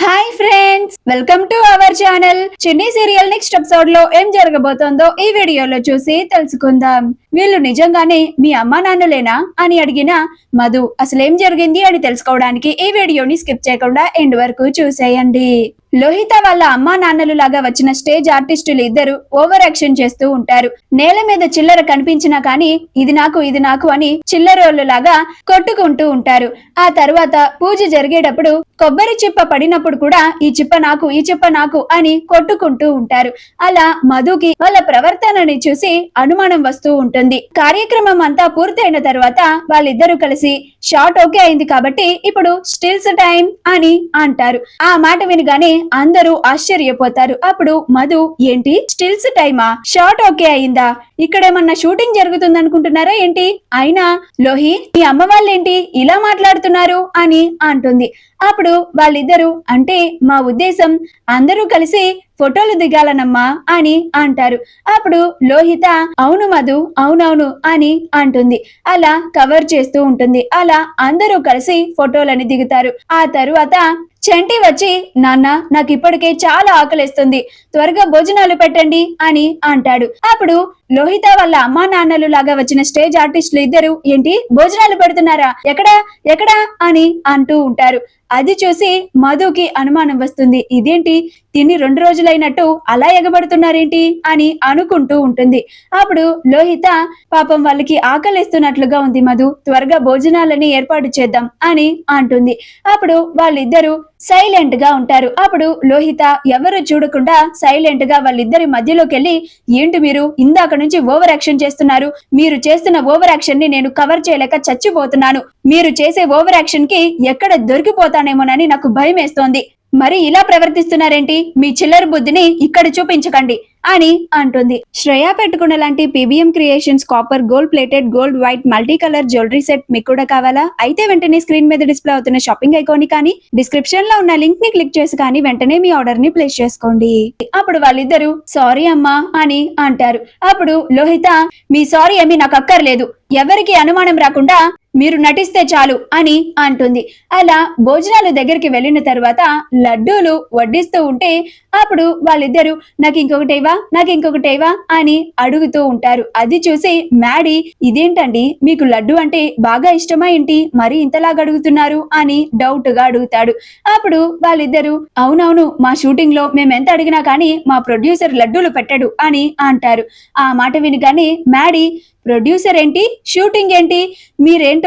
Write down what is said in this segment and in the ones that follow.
Hi friends welcome to our channel Chinni serial next ఎపిసోడ్లో ఏం జరగబోతోందో ఈ వీడియోలో చూసి తెలుసుకుందాం. వీళ్ళు నిజంగానే మీ అమ్మా నాన్నలేనా అని అడిగిన మధు అసలు ఏం జరిగింది? అని తెలుసుకోవడానికి ఈ వీడియోని స్కిప్ చేయకుండా ఎండ్ వరకు చూసేయండి. లోహిత వాళ్ళ అమ్మా నాన్నలు లాగా వచ్చిన స్టేజ్ ఆర్టిస్టులు ఇద్దరు ఓవర్ యాక్షన్ చేస్తూ ఉంటారు. నేల మీద చిల్లర కనిపించినా కానీ ఇది నాకు ఇది నాకు అని చిల్లరోళ్ళు లాగా కొట్టుకుంటూ ఉంటారు. ఆ తర్వాత పూజ జరిగేటప్పుడు కొబ్బరి చిప్ప పడినప్పుడు కూడా ఈ చిప్ప నాకు ఈ చిప్ప నాకు అని కొట్టుకుంటూ ఉంటారు. అలా మధుకి వాళ్ళ ప్రవర్తనని చూసి అనుమానం వస్తూ ఉంటుంది. కార్యక్రమం అంతా పూర్తయిన తర్వాత వాళ్ళిద్దరూ కలిసి షార్ట్ ఓకే అయింది కాబట్టి ఇప్పుడు స్టిల్స్ టైం అని అంటారు. ఆ మాట వినగానే అందరూ ఆశ్చర్యపోతారు. అప్పుడు మధు ఏంటి? స్టిల్స్ టైమా? షార్ట్ ఓకే అయిందా? ఇక్కడేమన్నా షూటింగ్ జరుగుతుంది అనుకుంటున్నారా ఏంటి? అయినా లోహి మీ అమ్మ వాళ్ళేంటి? ఇలా మాట్లాడుతున్నారు అని అంటుంది. అప్పుడు వాళ్ళిద్దరూ అంటే మా ఉద్దేశం అందరూ కలిసి ఫోటోలు దిగాలనమ్మా అని అంటారు. అప్పుడు లోహిత అవును మధు అవునవును అని అంటుంది. అలా కవర్ చేస్తూ ఉంటుంది. అలా అందరూ కలిసి ఫోటోలని దిగుతారు. ఆ తరువాత చంటి వచ్చి నాన్న నాకు ఇప్పటికే చాలా ఆకలిస్తుంది. త్వరగా భోజనాలు పెట్టండి అని అంటాడు. అప్పుడు లోహిత వాళ్ళ అమ్మా నాన్నలు లాగా వచ్చిన స్టేజ్ ఆర్టిస్టులు ఇద్దరు ఏంటి భోజనాలు పెడుతున్నారా? ఎక్కడా ఎక్కడా? అని అంటూ ఉంటారు. అది చూసి మధుకి అనుమానం వస్తుంది. ఇదేంటి? తిని రెండు రోజులైనట్టు అలా ఎగబడుతున్నారేంటి? అని అనుకుంటూ ఉంటుంది. అప్పుడు లోహిత పాపం వాళ్ళకి ఆకలిస్తున్నట్లుగా ఉంది మధు. త్వరగా భోజనాలని ఏర్పాటు చేద్దాం అని అంటుంది. అప్పుడు వాళ్ళిద్దరూ సైలెంట్గా ఉంటారు. అప్పుడు లోహిత ఎవరు చూడకుండా సైలెంట్గా వాళ్ళిద్దరి మధ్యలోకి వెళ్ళి ఏంటి మీరు? ఇందాక నుంచి ఓవర్ యాక్షన్ చేస్తున్నారు. మీరు చేస్తున్న ఓవర్ యాక్షన్ని నేను కవర్ చేయలేక చచ్చిపోతున్నాను. మీరు చేసే ఓవర్ యాక్షన్కి ఎక్కడ దొరికిపోతానేమోనని నాకు భయం వేస్తోంది మరి ఇలా ప్రవర్తిస్తున్నారేంటి? మీ చిల్లర బుద్ధిని ఇక్కడ చూపించకండి అని అంటుంది. శ్రేయ పెట్టుకున్న లాంటి P B M creations copper gold plated gold white multi colour jewellery set మీకు కూడా కావాలా? అయితే వెంటనే స్క్రీన్ మీద డిస్ప్లే అవుతున్న షాపింగ్ ఐకాన్ కానీ డిస్క్రిప్షన్లో ఉన్న లింక్ని క్లిక్ చేసి కానీ వెంటనే మీ ఆర్డర్ని ప్లేస్ చేసుకోండి. అప్పుడు వాళ్ళిద్దరూ సారీ అమ్మా అని అంటారు. అప్పుడు లోహిత మీ సారీ ఏమీ నాకు అక్కర్లేదు. ఎవరికి అనుమానం రాకుండా మీరు నటిస్తే చాలు అని అంటుంది. అలా భోజనాలు దగ్గరికి వెళ్ళిన తర్వాత లడ్డూలు వడ్డిస్తూ ఉంటే అప్పుడు వాళ్ళిద్దరూ నాకు ఇంకొకటేవా? నాకు ఇంకొకటేవా? అని అడుగుతూ ఉంటారు. అది చూసి మ్యాడీ ఇదేంటండి? మీకు లడ్డు అంటే బాగా ఇష్టమా ఏంటి? మరి ఇంతలాగా అడుగుతున్నారు? అని డౌట్గా అడుగుతాడు. అప్పుడు వాళ్ళిద్దరూ అవునవును మా షూటింగ్లో మేము ఎంత అడిగినా కానీ మా ప్రొడ్యూసర్ లడ్డూలు పెట్టడు అని అంటారు. ఆ మాట వినగానే మ్యాడీ ప్రొడ్యూసర్ ఏంటి? షూటింగ్ ఏంటి? మీరేంటో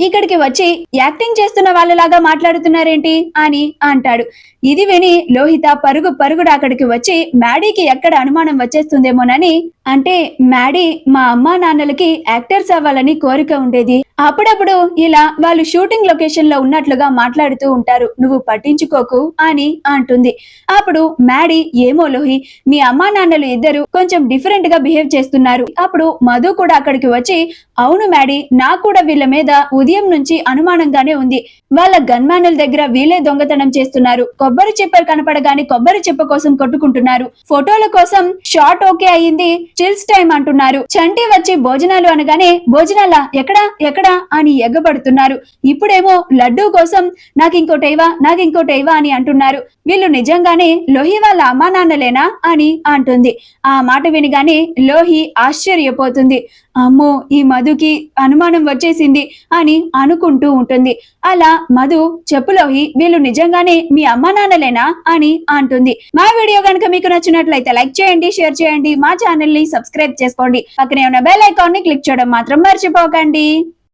ఇక్కడికి వచ్చి యాక్టింగ్ చేస్తున్న వాళ్ళలాగా మాట్లాడుతున్నారేంటి? అని అంటాడు. ఇది విని లోహిత పరుగు పరుగుడు అక్కడికి వచ్చి మ్యాడీకి ఎక్కడ అనుమానం వచ్చేస్తుందేమోనని అంటే మ్యాడీ మా అమ్మా నాన్నలకి యాక్టర్స్ అవ్వాలని కోరిక ఉండేది. అప్పుడప్పుడు ఇలా వాళ్ళు షూటింగ్ లొకేషన్లో ఉన్నట్లుగా మాట్లాడుతూ ఉంటారు. నువ్వు పట్టించుకోకు అని అంటుంది. అప్పుడు మ్యాడీ ఏమో లోహి మీ అమ్మా నాన్నలు ఇద్దరు కొంచెం డిఫరెంట్గా బిహేవ్ చేస్తున్నారు. అప్పుడు మధు కూడా అక్కడికి వచ్చి అవును మ్యాడీ నాకు కూడా వీళ్ళ మీద ఉదయం నుంచి అనుమానంగానే ఉంది. వాళ్ళ గన్మానుల దగ్గర వీళ్ళే దొంగతనం చేస్తున్నారు. కొబ్బరి చెప్పలు కనపడగానే కొబ్బరి చెప్ప కోసం కొట్టుకుంటున్నారు. ఫోటోల కోసం షార్ట్ ఓకే అయ్యింది స్టిల్స్ టైం అంటున్నారు. చంటి వచ్చి భోజనాలు అనగానే భోజనాల? ఎక్కడా? ఎక్కడా? అని ఎగ్గబడుతున్నారు ఇప్పుడేమో లడ్డూ కోసం నాకు ఇంకోటైవా నాకు ఇంకోటైవా అని అంటున్నారు. వీళ్ళు నిజంగానే లోహి వాళ్ళ అమ్మా నాన్నలేనా? అని అంటుంది. ఆ మాట వినగానే లోహి ఆశ్చర్యపోతుంది. అమ్మో ఈ మధుకి అనుమానం వచ్చేసింది అని అనుకుంటూ ఉంటుంది. అలా మధు చెప్పులోహి వీళ్ళు నిజంగానే మీ అమ్మా నాన్నలేనా అని అంటుంది. మా వీడియో కనుక మీకు నచ్చినట్లయితే లైక్ చేయండి షేర్ చేయండి మా ఛానల్ని సబ్స్క్రైబ్ చేసుకోండి. పక్కనే ఉన్న బెల్ ఐకాన్ని క్లిక్ చేయడం మాత్రం మర్చిపోకండి.